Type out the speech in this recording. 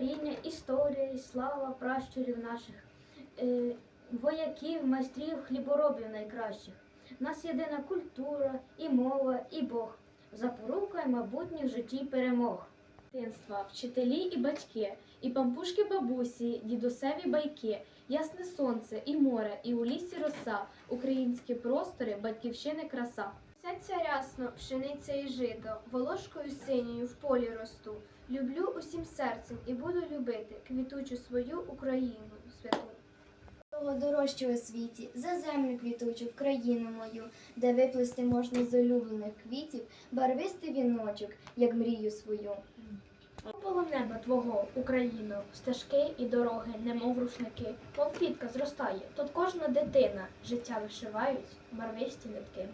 коріння, історія і слава пращурів наших, е, вояків, майстрів, хліборобів найкращих. В нас єдина культура, і мова, і Бог. Запорука й майбутніх житті перемог. дитинства, вчителі і батьки, і пампушки бабусі, дідусеві байки, ясне сонце, і море, і у лісі роса, українські простори, батьківщини краса. Сяться рясно, пшениця і жито, волошкою синьою в полі росту. Люблю усім серцем і буду любити квітучу свою Україну святу. Того дорожче у світі, за землю квітучу в країну мою, де виплести можна з улюблених квітів барвистий віночок, як мрію свою. Було неба твого, Україно, стежки і дороги, немов рушники, мов квітка зростає, тут кожна дитина, життя вишивають, барвисті нитки.